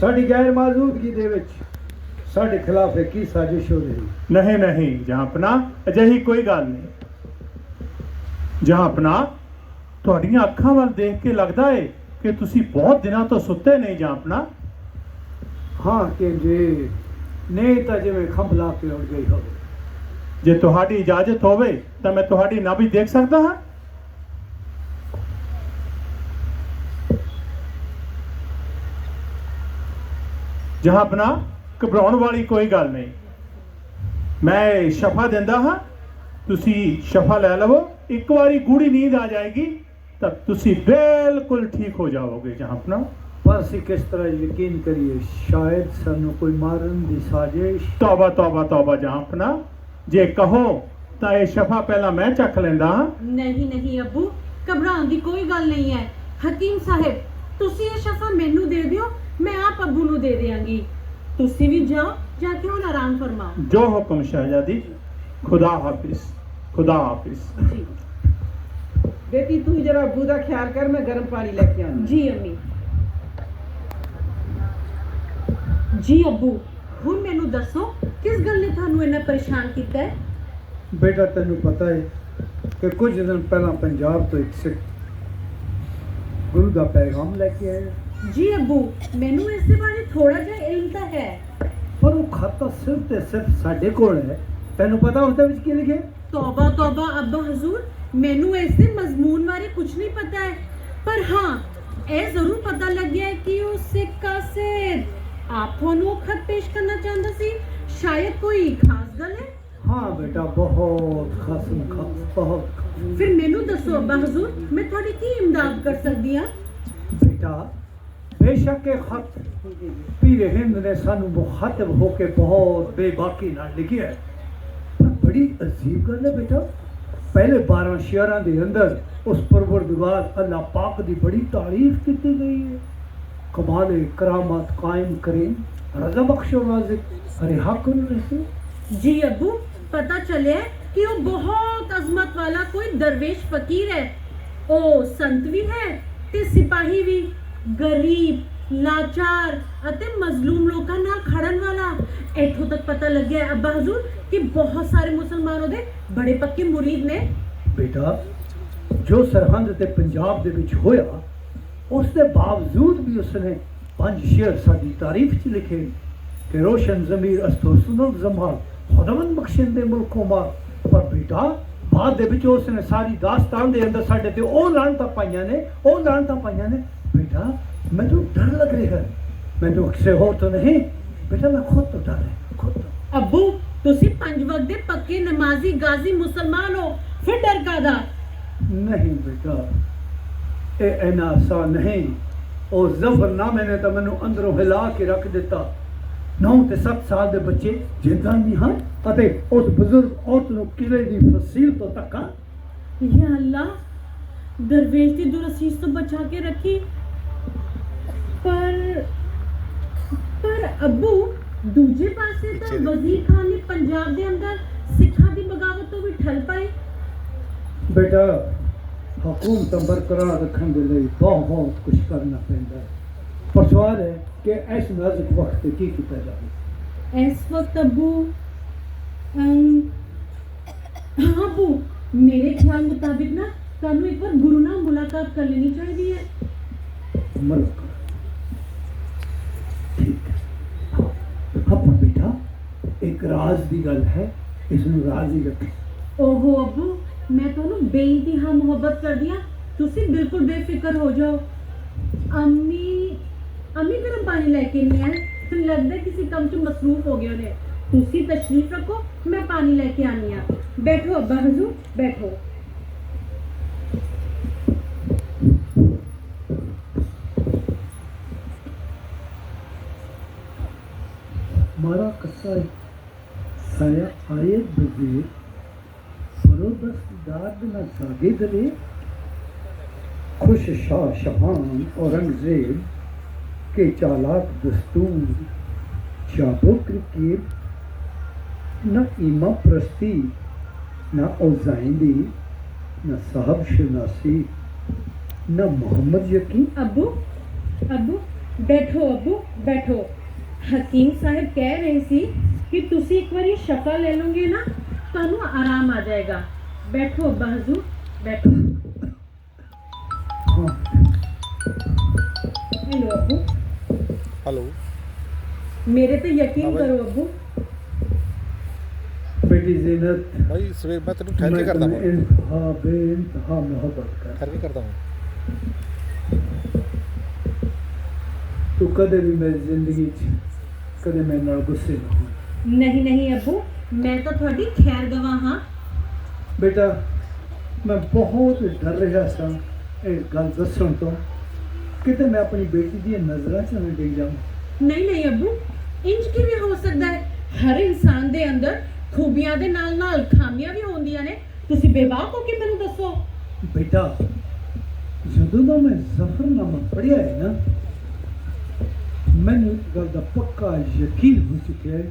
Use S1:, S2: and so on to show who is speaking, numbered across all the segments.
S1: ਸਾਡੀ ਗੈਰ ਮੌਜੂਦਗੀ ਦੇ ਵਿੱਚ? ਸਾਡੇ ਖਿਲਾਫ ਕੀ ਸਾਜ਼ਿਸ਼ ਹੋ ਰਹੀ?
S2: ਨਹੀਂ ਨਹੀਂ ਜਹਾਂ ਆਪਣਾ ਅਜਿਹੀ ਕੋਈ ਗੱਲ ਨਹੀਂ। ਜਹਾਂ ਆਪਣਾ ਤੁਹਾਡੀਆਂ ਅੱਖਾਂ ਵੱਲ ਦੇਖ ਕੇ ਲੱਗਦਾ ਏ ਕਿ ਤੁਸੀਂ ਬਹੁਤ ਦਿਨਾਂ ਤੋਂ ਸੁੱਤੇ ਨਹੀਂ ਜਾਂ ਆਪਣਾ
S1: ਹਾਂ ਕਿ ਜੀ ਨਹੀਂ ਤਾਂ ਜਿਵੇਂ ਖੰਭਲਾ ਪਿਉੜ ਗਈ ਹੋਵੇ।
S2: ਜੇ ਤੁਹਾਡੀ ਇਜਾਜ਼ਤ ਹੋਵੇ ਤਾਂ ਮੈਂ ਤੁਹਾਡੀ ਨਾ ਵੀ ਦੇਖ ਸਕਦਾ ਹਾਂ। ਜਹਾਂਪਨਾ ਘਬਰਾਉਣ ਵਾਲੀ ਕੋਈ ਗੱਲ ਨਹੀਂ। ਮੈਂ ਸ਼ਫਾ ਦਿੰਦਾ ਹਾਂ। ਤੁਸੀਂ ਸ਼ਫਾ ਲੈ ਲਵੋ। ਇੱਕ ਵਾਰੀ ਗੂੜੀ ਨੀਂਦ ਆ ਜਾਏਗੀ ਤਾਂ ਤੁਸੀਂ ਬਿਲਕੁਲ ਠੀਕ ਹੋ ਜਾਓਗੇ ਜਹਾਂਪਨਾ
S1: ਪਰ ਅਸੀਂ ਕਿਸ ਤਰ੍ਹਾਂ ਯਕੀਨ ਕਰੀਏ? ਸ਼ਾਇਦ ਸਾਨੂੰ ਕੋਈ ਮਾਰਨ ਦੀ ਸਾਜ਼ਿਸ਼।
S2: ਤੌਬਾ ਤੌਬਾ ਤੌਬਾ ਜਹਾਂਪਨਾ ਜੇ ਕਹੋ ਤਾਂ ਇਹ ਸ਼ਫਾ ਪਹਿਲਾਂ ਮੈਂ ਚੱਕ ਲੈਂਦਾ ਹਾਂ।
S3: ਨਹੀਂ ਨਹੀਂ ਅੱਬੂ। ਘਬਰਾਉਣ ਦੀ ਕੋਈ ਗੱਲ ਨਹੀਂ ਹੈ। ਹਕੀਮ ਸਾਹਿਬ ਤੁਸੀਂ ਇਹ ਸ਼ਫਾ ਮੈਨੂੰ ਦੇ ਦਿਓ ਮੈਂ ਆਪ ਅੱਬੂ ਨੂੰ ਦੇ ਦਿਆਂਗੀ। ਤੁਸੀਂ ਵੀ ਜਾਓ ਜਾ ਕੇ ਹੁਣ ਆਰਾਮ ਫਰਮਾਓ।
S2: ਜੋ ਹੁਕਮ ਸ਼ਹਿਜ਼ਾਦੀ ਖੁਦਾ ਹਾਫਿਜ਼ ਖੁਦਾ ਹਾਫਿਜ਼।
S3: ਜੀ।
S4: ਬੇਟੀ ਤੂੰ ਜਰਾ ਅੱਬੂ ਦਾ ਖਿਆਲ ਕਰ ਮੈਂ ਗਰਮ ਪਾਣੀ ਲੈ ਕੇ ਆਉਂਦੀ।
S3: ਜੀ ਅੰਮੀ। ਜੀ ਅੱਬੂ ਹੁਣ ਮੈਨੂੰ ਦੱਸੋ ਕਿਸ ਗੱਲ ਨੇ ਤੁਹਾਨੂੰ ਇੰਨਾ ਪਰੇਸ਼ਾਨ ਕੀਤਾ ਹੈ?
S1: ਬੇਟਾ ਤੈਨੂੰ ਪਤਾ ਹੈ ਕਿ ਕੁਝ ਦਿਨ ਪਹਿਲਾਂ ਪੰਜਾਬ ਤੋਂ ਇੱਕ ਸਿੱਖ ਗੁਰੂ ਦਾ ਪੈਗਾਮ ਲੈ ਕੇ ਆਇਆ
S3: ਜੀ ਅੱਬੂ ਮੈਨੂੰ ਇਸ ਦੇ ਬਾਰੇ ਥੋੜਾ ਜਿਹਾ ਇਲਮ ਤਾਂ ਹੈ।
S1: ਪਰ ਉਹ ਖਾਤਾ ਸਿਰਫ ਤੇ ਸਿਰਫ ਸਾਡੇ ਕੋਲ ਹੈ। ਤੈਨੂੰ ਪਤਾ ਉਸ ਦੇ ਵਿੱਚ ਕੀ ਲਿਖਿਆ?
S3: ਤੌਬਾ ਤੌਬਾ ਅੱਬਾ ਹਜ਼ੂਰ ਮੈਨੂੰ ਇਸ ਦੇ ਮਜ਼ਮੂਨ ਬਾਰੇ ਕੁਝ ਨਹੀਂ ਪਤਾ ਹੈ। ਪਰ ਹਾਂ ਇਹ ਜ਼ਰੂਰ ਪਤਾ ਲੱਗਿਆ ਹੈ ਕਿ ਉਹ ਸਿੱਖ ਕਾਸਿਦ ਆਪ ਤੁਹਾਨੂੰ ਖਤ ਪੇਸ਼ ਕਰਨਾ ਚਾਹੁੰਦਾ ਸੀ? ਸ਼ਾਇਦ ਕੋਈ ਖਾਸ ਗੱਲ ਹੈ?
S1: ਹਾਂ ਬੇਟਾ ਬਹੁਤ ਖਾਸਮ ਖਾਸ ਬਹੁਤ।
S3: ਫਿਰ ਮੈਨੂੰ ਦੱਸੋ ਅੱਬਾ ਹਜ਼ੂਰ ਮੈਂ ਤੁਹਾਡੀ ਕੀ ਇਮਦਾਦ ਕਰ ਸਕਦੀ ਹਾਂ?
S1: ਬੇਟਾ ਬੇਸ਼ੱਕ ਇਹ ਖਤ ਪੀਰ ਹਿੰਦ ਨੇ ਸਾਨੂੰ ਮੁਖਾਤਬ ਹੋ ਕੇ ਬਹੁਤ ਬੇਬਾਕੀ ਨਾਲ ਲਿਖਿਆ ਹੈ। ਪਰ ਬੜੀ ਅਜੀਬ ਗੱਲ ਹੈ ਬੇਟਾ ਪਹਿਲੇ 12 ਸ਼ਿਆਰਾਂ ਦੇ ਅੰਦਰ ਉਸ ਪਰਵਰਦਿਗਾਰ ਅੱਲਾਹ ਪਾਕ ਦੀ ਬੜੀ ਤਾਰੀਫ ਕੀਤੀ ਗਈ ਹੈ। ਕਮਾਲ ਕਰਾਮਾਤ ਕਾਇਮ ਕਰੇ ਰਜ਼ਾ ਬਖਸ਼ੋ ਰਾਜ਼ਕ ਅਰੇ ਹਕਨ ਰਸੇ
S3: ਜੀ ਅੱਬੂ ਪਤਾ ਚੱਲਿਆ ਹੈ ਕਿ ਉਹ ਬਹੁਤ ਅਜ਼ਮਤ ਵਾਲਾ ਕੋਈ ਦਰਵੇਸ਼ ਫਕੀਰ ਹੈ ਉਹ ਸੰਤ ਵੀ ਹੈ ਤੇ ਸਿਪਾਹੀ ਵੀ ਗਰੀਬ ਲਾਚਾਰ ਅਤੇ ਮਜ਼ਲੂਮ ਲੋਕਾਂ ਨਾਲ ਖੜਨ ਵਾਲਾ ਇੱਥੋਂ ਤੱਕ ਪਤਾ ਲੱਗਿਆ ਹੈ, ਅੱਬਾ ਹਜ਼ੂਰ ਕਿ ਬਹੁਤ ਸਾਰੇ ਮੁਸਲਮਾਨ ਉਹਦੇ ਬੜੇ ਪੱਕੇ ਮੁਰੀਦ ਨੇ
S1: ਬੇਟਾ ਜੋ ਸਰਹੰਦ ਤੇ ਪੰਜਾਬ ਦੇ ਵਿੱਚ ਹੋਇਆ ਉਸ ਦੇ ਬਾਵਜੂਦ ਵੀ ਉਸਨੇ ਪੰਜ ਸ਼ੇਰ ਸਾਡੀ ਤਾਰੀਫ ਚ ਲਿਖੇ ਕਿ ਰੋਸ਼ਨ ਜ਼ਮੀਰ ਅਸਤੋ ਸੁਨਲ ਜ਼ਮਾਨ ਖੁਦਾਵੰਦ ਬਖਸ਼ਣ ਦੇ ਮੁਲਕੋਂ ਮਾ ਪਰ ਬੇਟਾ ਬਾਅਦ ਦੇ ਵਿੱਚ ਉਸਨੇ ਸਾਰੀ ਦਾਸਤਾਨ ਦੇ ਅੰਦਰ ਸਾਡੇ ਤੇ ਉਹ ਲਾਂਤਾਂ ਪਾਈਆਂ ਨੇ ਉਹ ਲਾਂਤਾਂ ਪਾਈਆਂ ਨੇ। ਬੇਟਾ ਮੈਨੂੰ ਡਰ ਲੱਗ ਰਿਹਾ ਹੈ। ਮੈਨੂੰ ਕਿਸੇ ਹੋਰ ਤੋਂ ਨਹੀਂ। ਬੇਟਾ ਮੈਂ ਖੁਦ ਤੋਂ ਡਰ ਰਿਹਾ ਖੁਦ ਤੋਂ।
S3: ਅੱਬੂ ਤੁਸੀਂ ਪੰਜ ਵਕਤ ਦੇ ਪੱਕੇ ਨਮਾਜ਼ੀ ਗਾਜ਼ੀ ਮੁਸਲਮਾਨ ਹੋ। ਫਿਰ ਡਰ ਕਾਦਾ
S1: ਨਹੀਂ ਬੇਟਾ ਇਹ ਇੰਨਾ ਆਸਾਨ ਨਹੀਂ। ਉਹ ਜ਼ਫਰਨਾਮੇ ਨੇ ਤਾਂ ਮੈਨੂੰ ਅੰਦਰੋਂ ਹਿਲਾ ਕੇ ਰੱਖ ਦਿੱਤਾ। 9 ਤੇ 7 ਸਾਲ ਦੇ ਬੱਚੇ ਜਿੰਦਾ ਨਹੀਂ ਹਨ। ਅਤੇ ਉਸ ਬਜ਼ੁਰਗ ਔਰਤ ਨੂੰ ਕਿਲੇ ਦੀ ਫਸੀਲ ਤੋਂ ਧੱਕਾ
S3: ਯਾ ਅੱਲਾ ਦਰਵੇਸ਼ ਦੀ ਦੁਰਸੀਸ ਤੋਂ ਬਚਾ ਕੇ ਰੱਖੀ। ਪਰ ਪਰ ਅੱਬੂ ਦੂਜੇ ਪਾਸੇ ਤਾਂ ਵਜ਼ੀਰ ਖਾਨ ਨੇ ਪੰਜਾਬ ਦੇ ਅੰਦਰ ਸਿੱਖਾਂ ਦੀ ਬਗਾਵਤ ਤੋਂ ਵੀ ਠੱਲ ਪਾਈ।
S1: ਬੇਟਾ ਹਕੂਮਤ ਬਰਕਰਾਰ ਰੱਖਣ ਦੇ ਲਈ ਬਹੁਤ ਬਹੁਤ ਕੁਝ ਕਰਨਾ ਪੈਂਦਾ ਹੈ। ਪਰ ਸਵਾਲ ਹੈ ਕਿ ਇਸ ਨਾਜ਼ੁਕ ਵਕਤ ਤੇ ਕੀ ਕੀਤਾ ਜਾਵੇ?
S3: ਇਸ ਵਕਤ ਅੱਬੂ ਹਾਂ ਅੱਬੂ ਮੇਰੇ ਖਿਆਲ ਮੁਤਾਬਿਕ ਨਾ ਤੁਹਾਨੂੰ ਇੱਕ ਵਾਰ ਗੁਰੂ ਨਾਲ ਮੁਲਾਕਾਤ ਕਰ ਲੈਣੀ ਚਾਹੀਦੀ ਹੈ।
S1: ਠੀਕ ਪਰ ਬੇਟਾ ਇੱਕ ਰਾਜ਼ ਦੀ ਗੱਲ ਹੈ ਇਸ ਨੂੰ ਰਾਜ਼ ਹੀ। ਰੱਖੋ
S3: ਓਹੋ ਅੱਬੂ ਮੈਂ ਤੁਹਾਨੂੰ ਬੇਇੰਤਹਾ ਮੁਹੱਬਤ ਕਰਦੀ ਹਾਂ। ਤੁਸੀਂ ਬਿਲਕੁਲ ਬੇਫਿਕਰ ਹੋ ਜਾਓ। ਅੰਮੀ ਅੰਮੀ ਗਰਮ ਪਾਣੀ ਲੈ ਕੇ ਨਹੀਂ ਆਏ ਲੱਗਦਾ ਕਿਸੇ ਕੰਮ 'ਚ ਮਸਰੂਫ ਹੋ ਗਏ ਨੇ तुसी तशरीफ़ रखो मैं पानी लेके आनी आ। बैठो अब्बा
S1: हजू बैठो। मारा साया बजे। न सागे खुश शाह शहान औरंगज़ेब के चालाक दस्तूर। शाबुक्र के न ईमा प्रस्ती न औजाइंदी न साहब शनासी ਨਾ ਮੁਹੰਮਦ ਯਕੀਨ
S3: अब्बू अब्बू बैठो अब्बू बैठो ਹਕੀਮ ਸਾਹਿਬ ਕਹਿ ਰਹੇ ਸੀ ਕਿ ਤੁਸੀਂ ਇੱਕ ਵਾਰੀ ਸ਼ਫਾ ਲੈ ਲਓਗੇ ਨਾ ਤੁਹਾਨੂੰ ਆਰਾਮ ਆ ਜਾਏਗਾ ਬੈਠੋ ਅੱਬਾ ਹਜ਼ੂਰ ਬੈਠੋ
S1: ਹਾਂ
S3: हेलो अब्बू
S5: हेलो
S3: मेरे पे यकीन
S5: हाँ भाई।
S3: करो अब्बू
S5: ਭਾਈ
S1: ਸਵੇਰ
S5: ਮੈਂ
S1: ਤੈਨੂੰ ਠਹਿਰ ਕੇ ਕਰਦਾ
S5: ਹਾਂ ਬੇਇੰਤਹਾ ਮੁਹੱਬਤ ਕਰਦਾ
S1: ਹਾਂ ਕਦੇ ਵੀ ਮੇਰੀ ਜ਼ਿੰਦਗੀ 'ਚ ਕਦੇ ਮੇਰੇ ਨਾਲ ਗੁੱਸੇ
S3: ਨਹੀਂ ਨਹੀਂ ਅੱਬੂ ਮੈਂ ਤਾਂ ਤੁਹਾਡੀ ਖੈਰ ਗਵਾ ਹਾਂ।
S1: ਬੇਟਾ ਮੈਂ ਬਹੁਤ ਡਰ ਰਿਹਾ ਸਾਂ ਇਹ ਗੱਲ ਦੱਸਣ ਤੋਂ। ਕਿਤੇ ਮੈਂ ਆਪਣੀ ਬੇਟੀ ਦੀਆਂ ਨਜ਼ਰਾਂ 'ਚ ਨਾ ਡਿੱਗ ਜਾਵਾਂ।
S3: ਨਹੀਂ ਨਹੀਂ ਅੱਬੂ ਇੰਜ ਕਿਵੇਂ ਹੋ ਸਕਦਾ ਹੈ? ਹਰ ਇਨਸਾਨ ਦੇ ਅੰਦਰ ਖੂਬੀਆਂ ਦੇ ਨਾਲ ਨਾਲ ਖਾਮੀਆਂ ਵੀ ਹੁੰਦੀਆਂ ਨੇ। ਤੁਸੀਂ ਬੇਬਾਕ ਹੋ ਕੇ ਮੈਨੂੰ ਦੱਸੋ।
S1: ਬੇਟਾ, ਜਦੋਂ ਦਾ ਮੈਂ ਜ਼ਫਰਨਾਮਾ ਪੜ੍ਹਿਆ ਹੈ ਨਾ, ਮੈਨੂੰ ਇੱਕ ਗੱਲ ਦਾ ਪੱਕਾ ਯਕੀਨ ਹੋ ਚੁੱਕਿਆ ਹੈ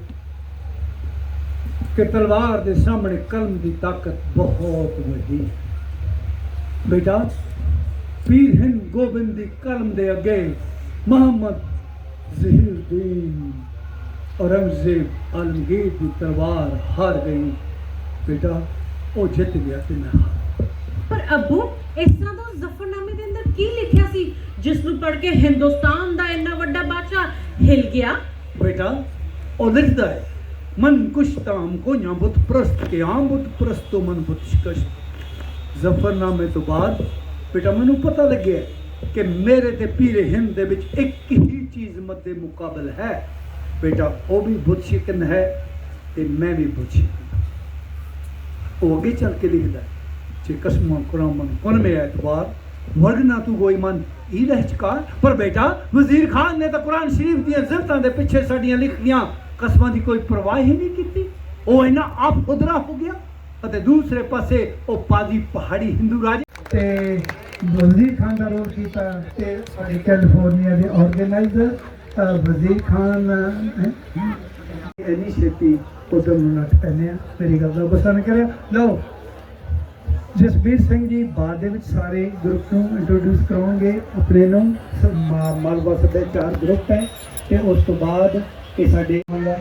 S1: ਕਿ ਤਲਵਾਰ ਦੇ ਸਾਹਮਣੇ ਕਲਮ ਦੀ ਤਾਕਤ ਬਹੁਤ ਵੱਡੀ ਹੈ। ਬੇਟਾ, ਪੀਰ ਹਿੰਦ ਗੋਬਿੰਦ ਦੀ ਕਲਮ ਦੇ ਅੱਗੇ ਮੁਹੰਮਦ ਜ਼ਹੀਰਦੀਨ ਔਰੰਗਜ਼ੇਬ ਆਲਮਗੀਰ ਦੀ ਤਲਵਾਰ ਹਾਰ ਗਈ। ਬੇਟਾ ਉਹ ਜਿੱਤ ਗਿਆ ਤੇ ਮੈਂ ਹਾਰ
S3: ਪਰ ਅੱਬੂ ਇਸ ਤਰ੍ਹਾਂ ਦਾ ਜ਼ਫਰਨਾਮੇ ਦੇ ਅੰਦਰ ਕੀ ਲਿਖਿਆ ਸੀ? ਜਿਸ ਨੂੰ ਪੜ੍ਹ ਕੇ ਹਿੰਦੁਸਤਾਨ ਦਾ ਇੰਨਾ ਵੱਡਾ ਬਾਦਸ਼ਾਹ ਹਿਲ ਗਿਆ?
S1: ਬੇਟਾ ਉਹ ਲਿਖਦਾ ਹੈ ਮਨ ਕੁਸ਼ ਕੋ ਨਾ ਬੁੱਤ ਪ੍ਰਸਤ ਕੇ ਆਮ ਬੁੱਤ ਪ੍ਰਸਤੋ ਮਨ ਬੁੱਤ ਸ਼ਕਸ਼ ਜ਼ਫਰਨਾਮੇ ਤੋਂ ਬਾਅਦ ਬੇਟਾ ਮੈਨੂੰ ਪਤਾ ਲੱਗਿਆ ਕਿ ਮੇਰੇ ਤੇ ਪੀਰੇ ਹਿੰਦ ਦੇ ਵਿੱਚ ਇੱਕ ਹੀ ਚੀਜ਼ ਮੱਦੇ ਮੁਕਾਬਲ ਹੈ। ਬੇਟਾ, ਉਹ ਵੀ ਬੁੱਤ ਹੈ ਤੇ ਮੈਂ ਵੀ ਬੁੱਤ ਉਹ ਅੱਗੇ ਚੱਲ ਕੇ ਲਿਖਦਾ ਜੇ ਕਸਮਾਂ ਕੁਰਾਮਨ ਕੁਨ ਮੇ ਐਤਬਾਰ ਵਰਗਨਾ ਤੂੰ ਕੋਈ ਮਨ ਹੀ ਰਹਿ ਪਰ ਬੇਟਾ, ਵਜ਼ੀਰ ਖਾਨ ਨੇ ਤਾਂ ਕੁਰਾਨ ਸ਼ਰੀਫ ਦੀਆਂ ਜ਼ਿਲਤਾਂ ਦੇ ਪਿੱਛੇ ਸਾਡੀਆਂ ਲਿਖੀਆਂ ਕਸਮਾਂ ਦੀ ਕੋਈ ਪਰਵਾਹ ਹੀ ਨਹੀਂ ਕੀਤੀ। ਉਹ ਇਹਨਾਂ ਆਪ ਖੁਦਰਾ ਹੋ ਗਿਆ ਅਤੇ ਦੂਸਰੇ ਪਾਸੇ ਉਹ ਪਾਦੀ ਪਹਾੜੀ ਹਿੰਦੂ ਰਾਜ ਤੇ ਵਜ਼ੀਰ ਖਾਨ ਦਾ ਰੋਲ ਕੀਤਾ ਤੇ ਸਾਡੇ ਕੈਲੀਫੋਰਨੀਆ ਦੇ ਆਰਗੇਨਾਈਜ਼ਰ ਵਜ਼ੀਰ ਖਾਨ ਇਨੀ ਛੇਤੀ ਉਧਰ ਨੂੰ ਨੱਠ ਪੈਨੇ ਆ ਮੇਰੀ ਗੱਲ ਦਾ ਗੁੱਸਾ ਨਾ ਕਰਿਆ। ਲਓ, ਜਸਬੀਰ ਸਿੰਘ ਜੀ ਬਾਅਦ ਦੇ ਵਿੱਚ ਸਾਰੇ ਗਰੁੱਪ ਨੂੰ ਇੰਟਰੋਡਿਊਸ ਕਰਾਉਣਗੇ। ਆਪਣੇ ਨੂੰ ਸ- ਮਾ- ਮਾਲਵਾ ਸੱਭਿਆਚਾਰ ਗਰੁੱਪ ਹੈ ਤੇ ਉਸ ਤੋਂ ਬਾਅਦ ਇਹ ਸਾਡੇ ਹੋਗਾ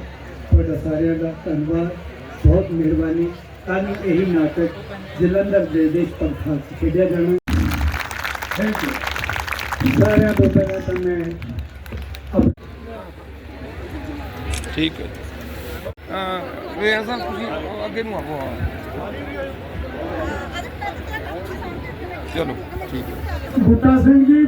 S1: ਤੁਹਾਡਾ ਸਾਰਿਆਂ ਦਾ ਧੰਨਵਾਦ, ਬਹੁਤ ਮਿਹਰਬਾਨੀ। ਤਾਂ ਇਹੀ ਨਾਟਕ ਜਲੰਧਰ ਦੇ ਦੇਸ਼ ਪੰਥਾਂ 'ਚ ਖੇਡਿਆ ਜਾਣਾ। ਥੈਂਕ ਯੂ ਸਾਰਿਆਂ ਤੋਂ ਪਹਿਲਾਂ ਤਾਂ ਮੈਂ
S5: ਠੀਕ ਹੈ। ਇਹ ਅਸਾਂ ਤੁਸੀਂ ਅੱਗੇ ਨੂੰ ਆਵੋ ਚਲੋ ਠੀਕ ਹੈ।
S1: ਬੁੱਟਾ ਸਿੰਘ ਜੀ